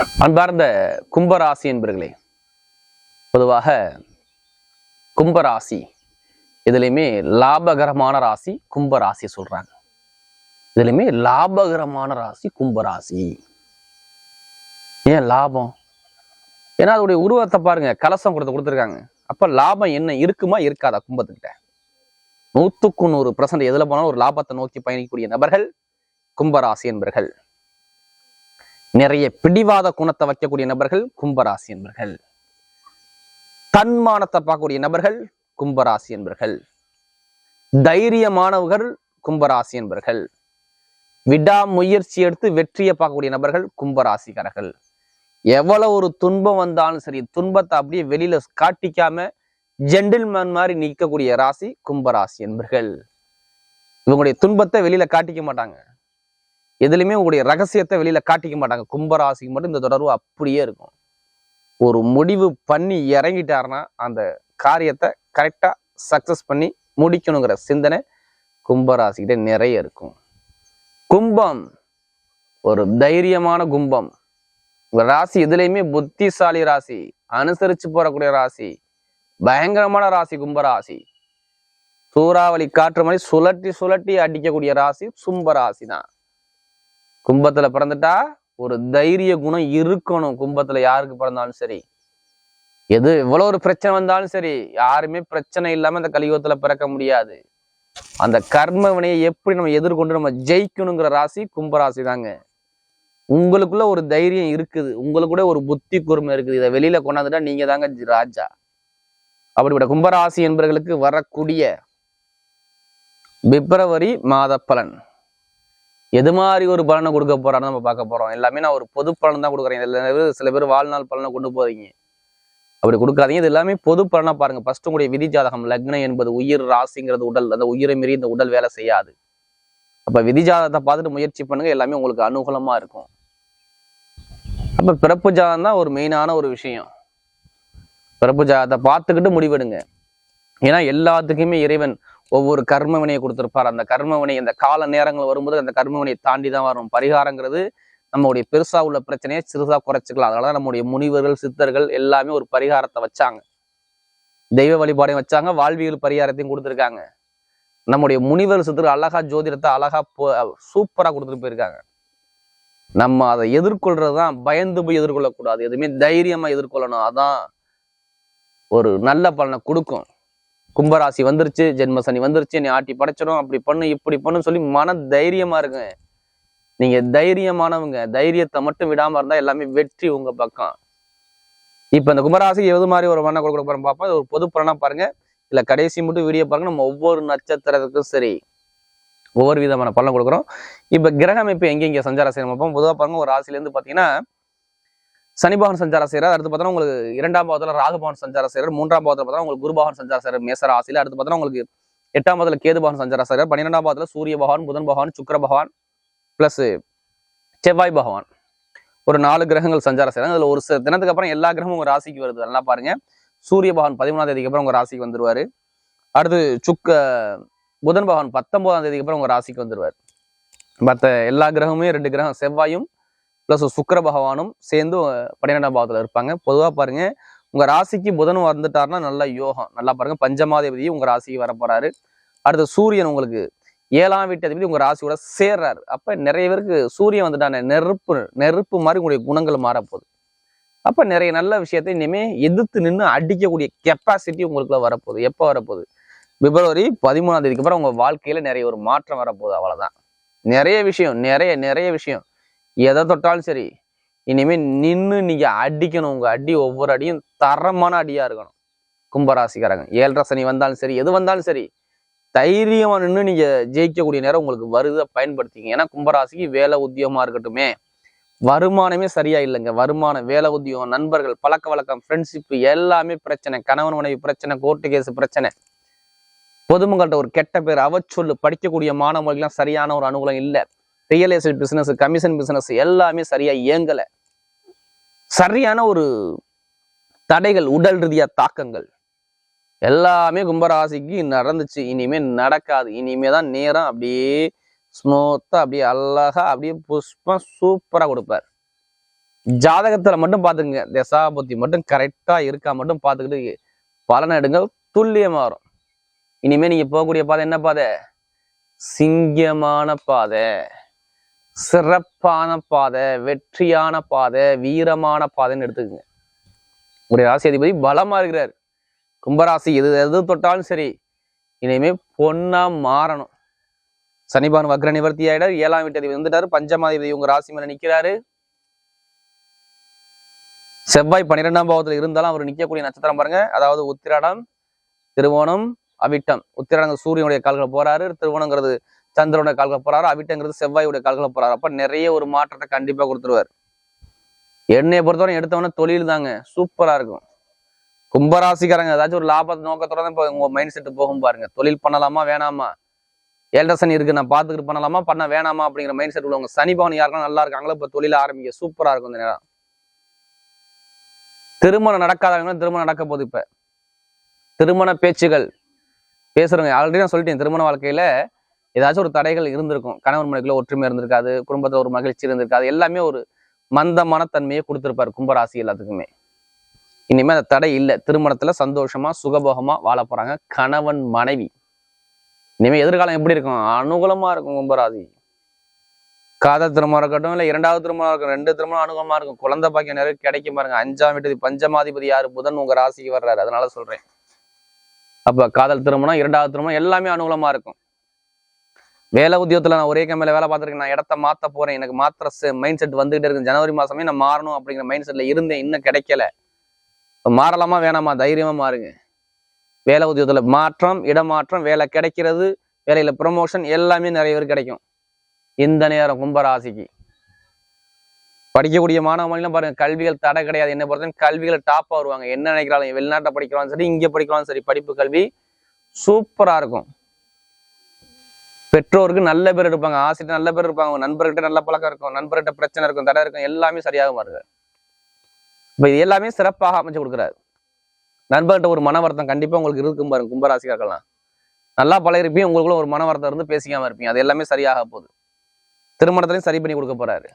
அன்பார்ந்த கும்பராசி என்பர்களே பொதுவாக கும்பராசி இதுலையுமே லாபகரமான ராசி கும்பராசி சொல்றாங்க. இதுலையுமே லாபகரமான ராசி கும்பராசி. ஏன் லாபம்? ஏன்னா அதோடைய உருவத்தை பாருங்க கலசம் கொடுத்து கொடுத்துருக்காங்க. அப்ப லாபம் என்ன இருக்குமா இருக்காதா கும்பத்துக்கிட்ட? நூத்துக்கு நூறு பர்சன்ட் எதுல போனாலும் ஒரு லாபத்தை நோக்கி பயணிக்கக்கூடிய நபர்கள் கும்பராசி என்பர்கள். நிறைய பிடிவாத குணத்தை வைக்கக்கூடிய நபர்கள் கும்பராசி என்பர்கள். தன்மானத்தை பார்க்கக்கூடிய நபர்கள் கும்பராசி என்பர்கள். தைரியமானவர்கள் கும்பராசி என்பர்கள். விடாமுயற்சி எடுத்து வெற்றியை பார்க்கக்கூடிய நபர்கள் கும்பராசிக்காரர்கள். எவ்வளவு ஒரு துன்பம் வந்தாலும் சரி துன்பத்தை அப்படியே வெளியில காட்டிக்காம ஜென்டில்மேன் மாதிரி நிற்கக்கூடிய ராசி கும்பராசி என்பர்கள். இவங்களுடைய துன்பத்தை வெளியில காட்டிக்க மாட்டாங்க. எதுலையுமே உங்களுடைய ரகசியத்தை வெளியில காட்டிக்க மாட்டாங்க. கும்பராசிக்கு மட்டும் இந்த தொடர்பு அப்படியே இருக்கும். ஒரு முடிவு பண்ணி இறங்கிட்டாருன்னா அந்த காரியத்தை கரெக்டாக சக்சஸ் பண்ணி முடிக்கணுங்கிற சிந்தனை கும்பராசிக்கிட்ட நிறைய இருக்கும். கும்பம் ஒரு தைரியமான கும்பம். உங்கள் ராசி எதுலேயுமே புத்திசாலி ராசி அனுசரித்து போகக்கூடிய ராசி பயங்கரமான ராசி கும்பராசி. சூறாவளி காற்று மாதிரி சுழட்டி சுழட்டி அடிக்கக்கூடிய ராசி கும்பராசி தான் கும்பத்துல பிறந்துட்டா ஒரு தைரிய குணம் இருக்கணும் கும்பத்துல யாருக்கு பிறந்தாலும் சரி. எது எவ்வளோ ஒரு பிரச்சனை வந்தாலும் சரி யாருமே பிரச்சனை இல்லாம இந்த கலியுகத்துல பிறக்க முடியாது. அந்த கர்ம வினையை எப்படி நம்ம எதிர்கொண்டு நம்ம ஜெயிக்கணுங்கிற ராசி கும்பராசி தாங்க. உங்களுக்குள்ள ஒரு தைரியம் இருக்குது உங்களுக்குள்ள ஒரு புத்தி கூர்மை இருக்குது இதை வெளியில கொண்டாந்துட்டா நீங்க தாங்க ஜி- ராஜா. அப்படிப்பட்ட கும்பராசி என்பவர்களுக்கு வரக்கூடிய பிப்ரவரி மாத பலன். எது மாதிரி ஒரு பலனை கொடுக்க போறான்னு நம்ம பார்க்க போறோம். எல்லாமே நான் ஒரு பொது பலன் தான் கொடுக்குறேன். இதில் சில பேர் சில பேர் வாழ்நாள் பலனை கொண்டு போறீங்க. அப்படி கொடுக்காதீங்க. இது எல்லாமே பொது பலனா பாருங்க. ஃபர்ஸ்ட் உங்களுடைய விதி ஜாதகம் லக்னம் என்பது உயிர் ராசிங்கிறது உடல். அந்த உயிரை மீறி இந்த உடல் வேலை செய்யாது. அப்ப விதி ஜாதகத்தை பார்த்துட்டு முயற்சி பண்ணுங்க. எல்லாமே உங்களுக்கு அனுகூலமா இருக்கும். அப்ப பிறப்பு ஜாதகம் தான் ஒரு மெயினான ஒரு விஷயம். பிறப்பு ஜாதகத்தை பார்த்துக்கிட்டு முடிவெடுங்க. ஏன்னா எல்லாத்துக்குமே இறைவன் ஒவ்வொரு கர்மவினையை கொடுத்துருப்பார். அந்த கர்மவினை இந்த கால நேரங்கள் வரும்போது அந்த கர்மவினையை தாண்டி தான் வரும். பரிகாரங்கிறது நம்மளுடைய பெருசா உள்ள பிரச்சனையை சிறுசா குறைச்சிக்கலாம். அதனால நம்முடைய முனிவர்கள் சித்தர்கள் எல்லாமே ஒரு பரிகாரத்தை வச்சாங்க. தெய்வ வழிபாடையும் வச்சாங்க. வாழ்வியல் பரிகாரத்தையும் கொடுத்துருக்காங்க. நம்முடைய முனிவர் சித்தர் அழகா ஜோதிடத்தை அழகா சூப்பரா கொடுத்துட்டு போயிருக்காங்க. நம்ம அதை எதிர்கொள்றதுதான் பயந்து போய் எதிர்கொள்ளக்கூடாது. எதுவுமே தைரியமா எதிர்கொள்ளணும். அதான் ஒரு நல்ல பலனை கொடுக்கும். கும்பராசி வந்துருச்சு ஜென்ம சனி வந்துருச்சு நீ ஆட்டி படைச்சிடும் அப்படி பண்ணு இப்படி பண்ணு சொல்லி மன தைரியமா இருங்க. நீங்க தைரியமானவங்க தைரியத்தை மட்டும் விடாம இருந்தா எல்லாமே வெற்றி உங்க பக்கம். இப்ப இந்த கும்பராசிக்கு எது மாதிரி ஒரு மன கொடுக்க போறோம் பார்ப்போம் ஒரு பொது பலனா பாருங்க. இல்ல கடைசி மட்டும் வீடியோ பாருங்க. நம்ம ஒவ்வொரு நட்சத்திரத்துக்கும் சரி. ஒவ்வொரு விதமான பலன் கொடுக்குறோம். இப்ப கிரக அமைப்பு எங்கெங்க சஞ்சாரம் செய்யணும் பார்ப்போம் பொதுவாக பாருங்க ஒரு ராசில இருந்து சனிபவன் சஞ்சாரம் செய்கிறார் அடுத்து பார்த்தோன்னா உங்களுக்கு இரண்டாம் பாவத்தில் ராகுபவன் சஞ்சாரம் செய்கிறார் மூன்றாம் பாவத்தில் பார்த்தா உங்களுக்கு குருபவன் சஞ்சாரம் செய்கிறார் மேச ராசியில. அடுத்து பார்த்தோன்னா உங்களுக்கு எட்டாம் பாவத்துல கேதுபவன் சஞ்சாரம் செய்கிறார் பன்னிரெண்டாம் பாவத்துல சூரிய பகவான் புதன் பகவான் சுக்கர பகவான் ப்ளஸ் செவ்வாய் பகவான். ஒரு நாலு கிரகங்கள் சஞ்சாரம் செய்கிறாங்க அதுல ஒரு சில தினத்துக்கு அப்புறம் எல்லா கிரகமும் உங்கள் ராசிக்கு வருது. நல்லா பாருங்க. சூரிய பகவான் பதிமூணாம் தேதிக்கு அப்புறம் உங்க ராசிக்கு வந்துருவாரு. அடுத்து சுக்க புதன் பகவான் பத்தொன்பதாம் தேதிக்கு அப்புறம் உங்க ராசிக்கு வந்துருவாரு. மற்ற எல்லா கிரகமுமே ரெண்டு கிரகம். செவ்வாயும் பிளஸ் சுக்கர பகவானும் சேர்ந்து பன்னிரெண்டாம் பாவத்தில் இருப்பாங்க. பொதுவாக பாருங்க உங்கள் ராசிக்கு புதனும் வந்துட்டார்னா நல்ல யோகம். நல்லா பாருங்க பஞ்சமாதிபதி உங்கள் ராசிக்கு வர போறாரு அடுத்து சூரியன் உங்களுக்கு ஏழாம் வீட்டு அதிபதி உங்கள் ராசியோட சேர்றாரு. அப்போ நிறைய பேருக்கு சூரியன் வந்துட்டான நெருப்பு நெருப்பு மாதிரி உங்களுடைய குணங்கள் மாறப்போகுது. அப்போ நிறைய நல்ல விஷயத்தை இனிமேல் எதிர்த்து நின்று அடிக்கக்கூடிய கெப்பாசிட்டி உங்களுக்குள்ள வரப்போகுது. எப்போ வரப்போகுது? பிப்ரவரி பதிமூணாம் தேதிக்கு அப்புறம் உங்கள் வாழ்க்கையில் நிறைய ஒரு மாற்றம் வரப்போகுது அவ்வளோதான் நிறைய விஷயம் நிறைய நிறைய விஷயம். எதை தொட்டாலும் சரி இனிமேல் நின்று நீங்கள் அடிக்கணும். உங்கள் அடி ஒவ்வொரு அடியும் தரமான அடியாக இருக்கணும். கும்பராசிக்காரங்க ஏழரை சனி வந்தாலும் சரி எது வந்தாலும் சரி தைரியமாக நின்று நீங்கள் ஜெயிக்கக்கூடிய நேரம் உங்களுக்கு வருதை பயன்படுத்திங்க ஏன்னா கும்பராசிக்கு வேலை உத்தியமாக இருக்கட்டுமே வருமானமே சரியா இல்லைங்க. வருமானம் வேலை உத்தியோகம் நண்பர்கள் பழக்க வழக்கம் ஃப்ரெண்ட்ஷிப் எல்லாமே பிரச்சனை. கணவன் மனைவி பிரச்சனை கோர்ட்டு கேஸ் பிரச்சனை. பொதுமக்கள்கிட்ட ஒரு கெட்ட பேர் அவச்சொல்லு படிக்கக்கூடிய மாணவர்களுக்கெல்லாம் சரியான ஒரு அனுகூலம் இல்லை. Real estate business commission business எல்லாமே சரியாக இயங்கலை. சரியான ஒரு தடைகள் உடல் ரீதியாக தாக்கங்கள் எல்லாமே கும்பராசிக்கு நடந்துச்சு. இனிமேல் நடக்காது. இனிமே தான் நேரம் அப்படியே ஸ்மூத்தாக அப்படியே அழகா அப்படியே புஷ்பம் சூப்பராக கொடுப்பார். ஜாதகத்தில் மட்டும் பார்த்துக்குங்க. தசாபுத்தி மட்டும் கரெக்டாக இருக்கா மட்டும் பார்த்துக்கிட்டு பலன் எடுங்க துல்லியமாக வரும் இனிமேல் நீங்கள் போகக்கூடிய பாதை என்ன பாதை? சிங்கமான பாதை. சிறப்பான பாதை வெற்றியான பாதை வீரமான பாதைன்னு எடுத்துக்கோங்க. உங்களுடைய ராசி அதிபதி பலமா இருக்கிறார். கும்பராசி எது எது தொட்டாலும் சரி இனிமே பொண்ணா மாறணும். சனிபான் வக்ர நிவர்த்தி ஆயிடார் ஏழாம் வீட்டதிபதி வந்துட்டாரு பஞ்சமாதிபதி உங்க ராசி மேல நிக்கிறாரு. செவ்வாய் பன்னிரெண்டாம் பாவத்தில் இருந்தாலும் அவர் நிற்கக்கூடிய நட்சத்திரம் பாருங்க. அதாவது உத்திராடம் திருவோணம் அவிட்டம். உத்திராடங்க சூரியனுடைய கால்கள் போறாரு திருவோணங்கிறது சந்திரனுடைய கால்களை போறாரு அவிட்டங்கிறது செவ்வாயுடைய கால்களை போறாரு. அப்ப நிறைய ஒரு மாற்றத்தை கண்டிப்பா கொடுத்துருவார். என்னைய பொறுத்தவரை எடுத்தவொடனே தொழில் தாங்க சூப்பரா இருக்கும். கும்பராசிக்காரங்க ஏதாச்சும் ஒரு லாப நோக்கத்தோட தான் இப்போ உங்க மைண்ட் செட் போகும் பாருங்க. தொழில் பண்ணலாமா வேணாமா? ஏழரை சனி இருக்கு நான் பார்த்துக்கிட்டு பண்ணலாமா பண்ண வேணாமா அப்படிங்கிற மைண்ட் செட் உள்ளவங்க சனி பவன் யாருக்கும் நல்லா இருக்காங்களோ இப்போ தொழில ஆரம்பிக்க சூப்பரா இருக்கும் இந்த நேரம். திருமணம் நடக்காதவங்க திருமணம் நடக்க போகுது இப்ப. திருமண பேச்சுகள். பேசுறவங்க ஆல்ரெடி நான் சொல்லிட்டேன் திருமண வாழ்க்கையில ஏதாச்சும் ஒரு தடைகள் இருந்திருக்கும். கணவன் மனைவிக்குள்ள ஒற்றுமை இருந்திருக்காது குடும்பத்தில் ஒரு மகிழ்ச்சி இருந்திருக்காது எல்லாமே ஒரு மந்தமான தன்மையை கொடுத்துருப்பார் கும்பராசி எல்லாத்துக்குமே. இனிமே அந்த தடை இல்லை. திருமணத்துல சந்தோஷமா சுகபோகமா வாழ போறாங்க கணவன் மனைவி. இனிமே எதிர்காலம் எப்படி இருக்கும்? அனுகூலமா இருக்கும் கும்பராசி. காதல் திருமணம் இருக்கட்டும் இல்ல இரண்டாவது திருமணம் இருக்கும் ரெண்டு திருமணம் அனுகூலமா இருக்கும். குழந்தை பாக்கியம் நிறைய கிடைக்கும் பாருங்க. அஞ்சாம் வீட்டு பஞ்சமாதிபதி யாரு? புதன் உங்க ராசிக்கு வர்றாரு. அதனால சொல்றேன். அப்ப காதல் திருமணம் இரண்டாவது திருமணம் எல்லாமே அனுகூலமா இருக்கும். வேலை உத்தியோகத்தில் நான் ஒரே கம்பெனில வேலை பார்த்துருக்கேன். நான் இடத்த மாற்ற போகிறேன் எனக்கு மாத்திர மைண்ட் செட் வந்துகிட்டே இருக்கு. ஜனவரி மாதமே நான் மாறணும் அப்படிங்கிற மைண்ட் செட்டில் இருந்தேன். இன்னும் கிடைக்கல. மாறலாமா வேணாமா? தைரியமாக மாறுங்க. வேலை உத்தியோகத்தில் மாற்றம் இடமாற்றம் வேலை கிடைக்கிறது வேலையில் ப்ரொமோஷன் எல்லாமே நிறைய பேர் கிடைக்கும். இந்த நேரம் கும்பராசிக்கு. படிக்கக்கூடிய மாணவ மாநிலம் பாருங்க கல்விகள் தடை கிடையாது. என்ன பொறுத்தவரை கல்விகளை டாப்பாக வருவாங்க. என்ன நினைக்கிறாலும் வெளிநாட்டில் படிக்கிறாலும் சரி இங்கே படிக்கிறாலும் சரி படிப்பு கல்வி சூப்பராக இருக்கும். பெற்றோருக்கு நல்ல பேர் இருப்பாங்க ஆசிரியர் நல்ல பேர் இருப்பாங்க நண்பர்கிட்ட நல்ல பழக்கம் இருக்கும். நண்பர்கிட்ட பிரச்சனை இருக்கும். தடை இருக்கும். எல்லாமே சரியாக மாறுங்க இப்ப இது எல்லாமே சிறப்பாக அமைச்சு கொடுக்குறாரு. நண்பர்கிட்ட ஒரு மன வருத்தம் கண்டிப்பா உங்களுக்கு இருக்கும் பாருங்க. கும்பராசிக்காரலாம் நல்லா பழகிருப்பீங்க. உங்களுக்குள்ள ஒரு மன வருத்தம் இருந்து பேசிக்காம இருப்பீங்க. அது எல்லாமே சரியாக போகுது. திருமணத்திலையும் சரி பண்ணி கொடுக்க போறாரு.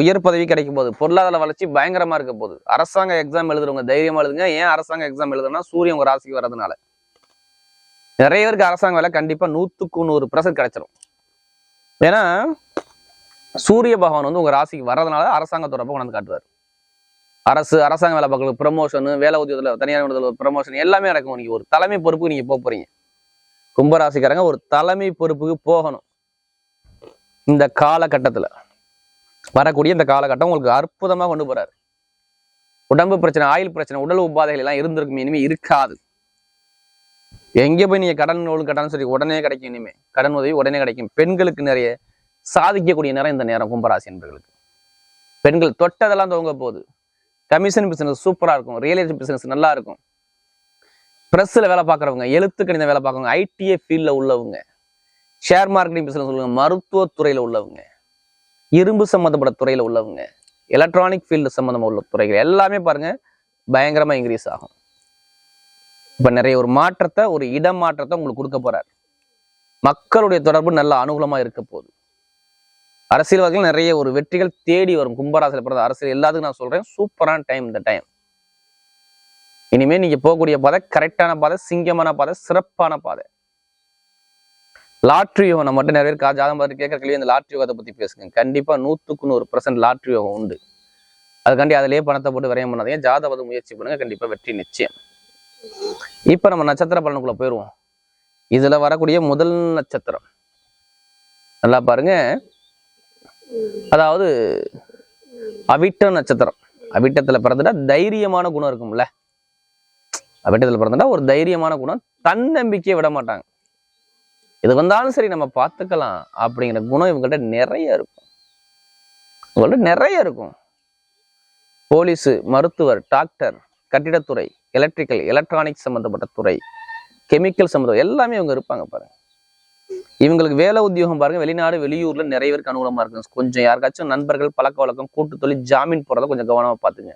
உயர் பதவி கிடைக்கும் போது பொருளாதார வளர்ச்சி பயங்கரமா இருக்க போகுது. அரசாங்க எக்ஸாம் எழுதுறவங்க தைரியமா எழுதுங்க. ஏன் அரசாங்க எக்ஸாம் எழுதுனா சூரியன் உங்க ராசிக்கு வர்றதுனால. நிறைய பேருக்கு அரசாங்க வேலை கண்டிப்பா நூத்துக்கு நூறு பிரசன்ட் கிடைச்சிரும். ஏன்னா சூரிய பகவான் வந்து உங்க ராசிக்கு வர்றதுனால அரசாங்கத்தோட கொண்டாந்து காட்டுவார். அரசு அரசாங்க வேலை பார்க்கறது ப்ரமோஷனு வேலை உத்தியோகத்துல தனியார் நிறுவனத்தில் ப்ரமோஷன் எல்லாமே நடக்கும். நீங்க ஒரு தலைமை பொறுப்புக்கு நீங்க போக போறீங்க. கும்பராசிக்காரங்க ஒரு தலைமை பொறுப்புக்கு போகணும். இந்த காலகட்டத்துல வரக்கூடிய இந்த காலகட்டம் உங்களுக்கு அற்புதமா கொண்டு போறாரு. உடம்பு பிரச்சனை ஆயில் பிரச்சனை உடல் உபாதைகள் எல்லாம் இருந்திருக்கும் இனிமே இருக்காது. எங்கே போய் நீங்கள் கடன் நூல் கடன் சொல்லி உடனே கிடைக்கும் இனிமே. கடன் உதவி உடனே கிடைக்கும். பெண்களுக்கு நிறைய சாதிக்கக்கூடிய நேரம் இந்த நேரம் கும்பராசி என்பர்களுக்கு. பெண்கள் தொட்டதெல்லாம் துவங்க போகுது. கமிஷன் பிசினஸ் சூப்பராக இருக்கும். ரியல் எஸ்டேட் பிசினஸ் நல்லா இருக்கும். ப்ரெஸ்ஸில் வேலை பார்க்குறவங்க எழுத்து கணித வேலை பார்க்குறவங்க ஐடிஏ ஃபீல்டில் உள்ளவங்க ஷேர் மார்க்கெட்டிங் பிசினஸ் உள்ளவங்க மருத்துவத்துறையில் உள்ளவங்க இரும்பு சம்மந்தப்பட்ட துறையில் உள்ளவங்க எலக்ட்ரானிக் ஃபீல்டு சம்மந்தமாக உள்ள துறைகள் எல்லாமே பாருங்கள் பயங்கரமாக இன்க்ரீஸ் ஆகும். இப்ப நிறைய ஒரு மாற்றத்தை ஒரு இடம் மாற்றத்தை உங்களுக்கு கொடுக்க போறாரு. மக்களுடைய தொடர்பு நல்ல அனுகூலமா இருக்க போகுது. அரசியல்வாதிகள் நிறைய ஒரு வெற்றிகள் தேடி வரும். கும்பராசியில் பிறந்த அரசியல் எல்லாத்துக்கும் நான் சொல்றேன். சூப்பரான டைம் இந்த டைம் இனிமேல் நீங்க போகக்கூடிய பாதை கரெக்டான பாதை சிங்கமான பாதை சிறப்பான பாதை. லாட்ரி யோகம் நம்ம மட்டும் நிறைய பேர் கா- ஜாதகம் பார்த்து கேட்கற கேள்வி இந்த லாட்ரி யோகத்தை பத்தி பேசுங்க. கண்டிப்பா நூற்றுக்கு நூறு பர்சன்ட் லாட்ரி யோகம் உண்டு. அதுக்காண்டி அதிலேயே பணத்தை போட்டு விரையம் பண்ணாதீங்க. ஜாதகம் முயற்சி பண்ணுங்க. கண்டிப்பா வெற்றி நிச்சயம். இப்ப நம்ம நட்சத்திர பலனுக்குள்ள போயிடுவோம் இதுல வரக்கூடிய முதல் நட்சத்திரம். நல்லா பாருங்க. அதாவது அவிட்ட நட்சத்திரம். அவிட்டத்துல பிறந்துட்டா தைரியமான குணம் இருக்கும்ல. அவிட்டத்துல பிறந்துட்டா ஒரு தைரியமான குணம். தன்னம்பிக்கையை விட மாட்டாங்க. எது வந்தாலும் சரி நம்ம பார்த்துக்கலாம் அப்படிங்கிற குணம் இவங்கள்ட்ட நிறைய இருக்கும். இவங்கள்ட்ட நிறைய இருக்கும். போலீஸு மருத்துவர் டாக்டர் கட்டிடத்துறை எலக்ட்ரிக்கல் எலக்ட்ரானிக்ஸ் சம்மந்தப்பட்ட துறை கெமிக்கல் சம்மந்தம் எல்லாமே இவங்க இருப்பாங்க பாருங்க. இவங்களுக்கு வேலை உத்தியோகம் பாருங்க வெளிநாடு வெளியூர்ல நிறைய பேருக்கு அனுகூலமா இருக்கும். கொஞ்சம் யாருக்காச்சும் நண்பர்கள் பழக்க வழக்கம் கூட்டு தொழில் ஜாமீன் போறத கொஞ்சம் கவனமா பாத்துங்க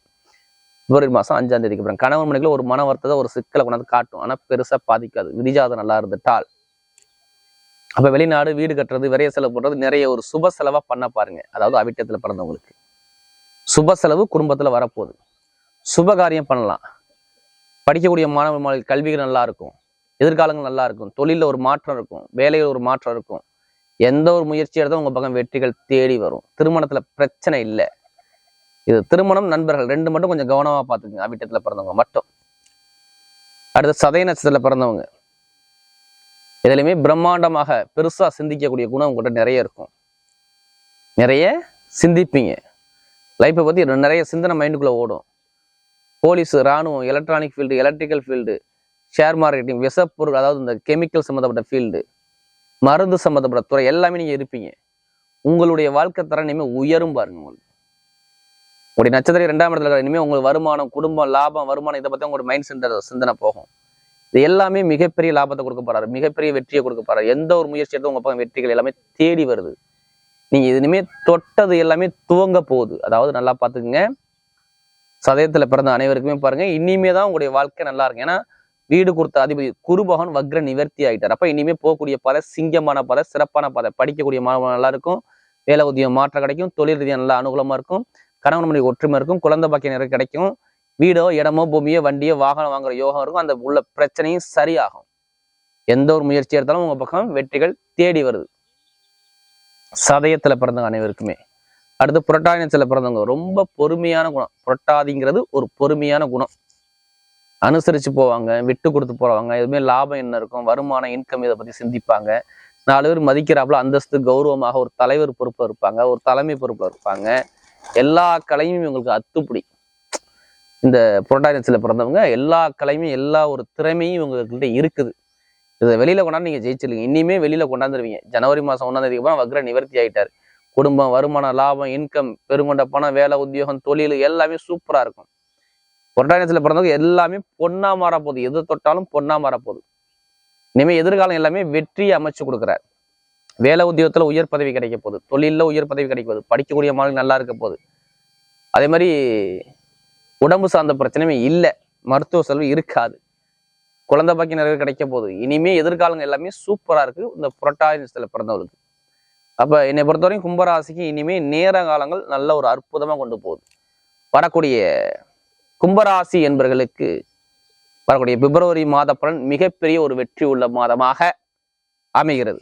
பிப்ரவரி மாசம் அஞ்சாம் தேதிக்கு அப்புறம் கணவன் மணிக்குள்ள ஒரு மன வருத்தத்தை ஒரு சிக்கலை கொண்டாந்து காட்டும். ஆனா பெருசா பாதிக்காது. விதிஜாதம் நல்லா இருந்துட்டால். அப்ப வெளிநாடு வீடு கட்டுறது விரைய செலவு போடுறது நிறைய ஒரு சுப செலவா பண்ண பாருங்க. அதாவது அவிட்டத்துல பிறந்தவங்களுக்கு. சுப செலவு குடும்பத்துல வரப்போகுது. சுபகாரியம் பண்ணலாம். படிக்கக்கூடிய மாணவ மாணவர்கள் கல்விகள் நல்லா இருக்கும் எதிர்காலங்கள் நல்லா இருக்கும் தொழிலில் ஒரு மாற்றம் இருக்கும். வேலையில் ஒரு மாற்றம் இருக்கும். எந்த ஒரு முயற்சி எடுத்தால் உங்கள் பக்கம் வெற்றிகள் தேடி வரும். திருமணத்துல பிரச்சனை இல்லை. இது திருமணம் நண்பர்கள் ரெண்டு மட்டும் கொஞ்சம் கவனமா பார்த்துக்குங்க. அவிட்டத்தில் பிறந்தவங்க மட்டும். அடுத்து சதய நட்சத்திரத்தில் பிறந்தவங்க. இதுலையுமே பிரம்மாண்டமாக பெருசா சிந்திக்கக்கூடிய குணம் உங்கள்கிட்ட நிறைய இருக்கும். நிறைய சிந்திப்பீங்க. லைஃப்பை பத்தி நிறைய சிந்தனை மைண்டுக்குள்ள ஓடும். போலீஸ் ராணுவம் electronic field electrical field share marketing விஷப்பொருள் அதாவது இந்த கெமிக்கல் சம்மந்தப்பட்ட ஃபீல்டு மருந்து சம்மந்தப்பட்ட துறை எல்லாமே நீங்க இருப்பீங்க. உங்களுடைய வாழ்க்கை தரம் இனிமேல் உயரும் பாருங்க உங்களுக்கு. உங்களுடைய நட்சத்திரம் ரெண்டாம் இடத்துல இருக்கிற இனிமேல் உங்களுக்கு வருமானம் குடும்பம் லாபம் வருமானம் இதை பத்தி உங்களோட மைண்ட் சென்டர் சிந்தனை போகும். இது எல்லாமே மிகப்பெரிய லாபத்தை கொடுக்க போறாரு மிகப்பெரிய வெற்றியை கொடுக்க போறாரு. எந்த ஒரு முயற்சி எடுத்தும் உங்க பக்கம் வெற்றிகள் எல்லாமே தேடி வருது. நீங்க இனிமேல் இனிமே தொட்டது எல்லாமே துவங்க போகுது. அதாவது நல்லா பார்த்துக்குங்க. சதயத்தில் பிறந்த அனைவருக்குமே பாருங்க. இனிமே தான் உங்களுடைய வாழ்க்கை நல்லா இருக்கும். ஏன்னா வீடு கொடுத்த அதிபதி குருபகவான் வக்ர நிவர்த்தி ஆகிட்டார் அப்போ இனிமே போகக்கூடிய பல சிங்கமான பல சிறப்பான பல படிக்கக்கூடிய மாணவர்கள் நல்லா இருக்கும். வேலை உதயம் மாற்றம் கிடைக்கும். தொழில் ரீதியாக நல்லா அனுகூலமாக இருக்கும். கணவன் மனைவி ஒற்றுமை இருக்கும். குழந்தை பாக்கிய நிறைய கிடைக்கும். வீடோ இடமோ பூமியோ வண்டியோ வாகனம் வாங்குற யோகம் இருக்கும். அந்த உள்ள பிரச்சனையும் சரியாகும். எந்த ஒரு முயற்சி எடுத்தாலும் உங்கள் பக்கம் வெற்றிகள் தேடி வருது. சதயத்தில் பிறந்த அனைவருக்குமே. அடுத்து புரட்டாதி நட்சத்திரத்துல பிறந்தவங்க. ரொம்ப பொறுமையான குணம். புரட்டாதிங்கிறது ஒரு பொறுமையான குணம். அனுசரித்து போவாங்க விட்டு கொடுத்து போவாங்க எதுவுமே லாபம் என்ன இருக்கும்? வருமானம் இன்கம் இதை பற்றி சிந்திப்பாங்க. நாலு பேர் மதிக்கிறாப்புல அந்தஸ்து கௌரவமாக ஒரு தலைவர் பொறுப்பில் இருப்பாங்க. ஒரு தலைமை பொறுப்பில் இருப்பாங்க. எல்லா கலையும் இவங்களுக்கு அத்துப்படி. இந்த புரட்டாதி பிறந்தவங்க எல்லா கலையுமே எல்லா ஒரு திறமையும் இவங்ககிட்ட இருக்குது. இதை வெளியில் கொண்டாந்து நீங்கள் ஜெயிச்சிருங்க. இனிமே வெளியில் கொண்டாந்துருவீங்க. ஜனவரி மாதம் ஒன்றாந்தேதிக்கு அப்புறம் வக்ர நிவர்த்தி ஆகிட்டார் குடும்பம் வருமானம் லாபம் இன்கம் பெருங்கொண்ட பணம் வேலை உத்தியோகம் தொழில் எல்லாமே சூப்பராக இருக்கும். புரட்டாயத்தில் பிறந்தவங்க எல்லாமே பொண்ணா மாற போகுது எது தொட்டாலும் பொண்ணா மாற போகுது எதிர்காலம் எல்லாமே வெற்றியை அமைச்சு கொடுக்குறாரு. வேலை உத்தியோகத்தில் உயர் பதவி கிடைக்க போகுது. தொழிலில் உயர் பதவி கிடைக்க போகுது. படிக்கக்கூடிய மாணவர்கள் நல்லா இருக்க போகுது. அதே மாதிரி உடம்பு சார்ந்த பிரச்சனையுமே இல்லை. மருத்துவ செலவு இருக்காது. குழந்தை பாக்கி நிறைய கிடைக்க போகுது. இனிமே எதிர்காலங்கள் எல்லாமே சூப்பராக இருக்குது இந்த புரட்டாதி நட்சத்திரத்துல பிறந்தவங்களுக்கு. அப்ப என்னை பொறுத்தவரைக்கும் கும்பராசிக்கு இனிமே நேர காலங்கள் நல்ல ஒரு அற்புதமா கொண்டு போகுது. வரக்கூடிய கும்பராசி என்பவர்களுக்கு வரக்கூடிய பிப்ரவரி மாத பலன் மிகப்பெரிய ஒரு வெற்றி உள்ள மாதமாக அமைகிறது.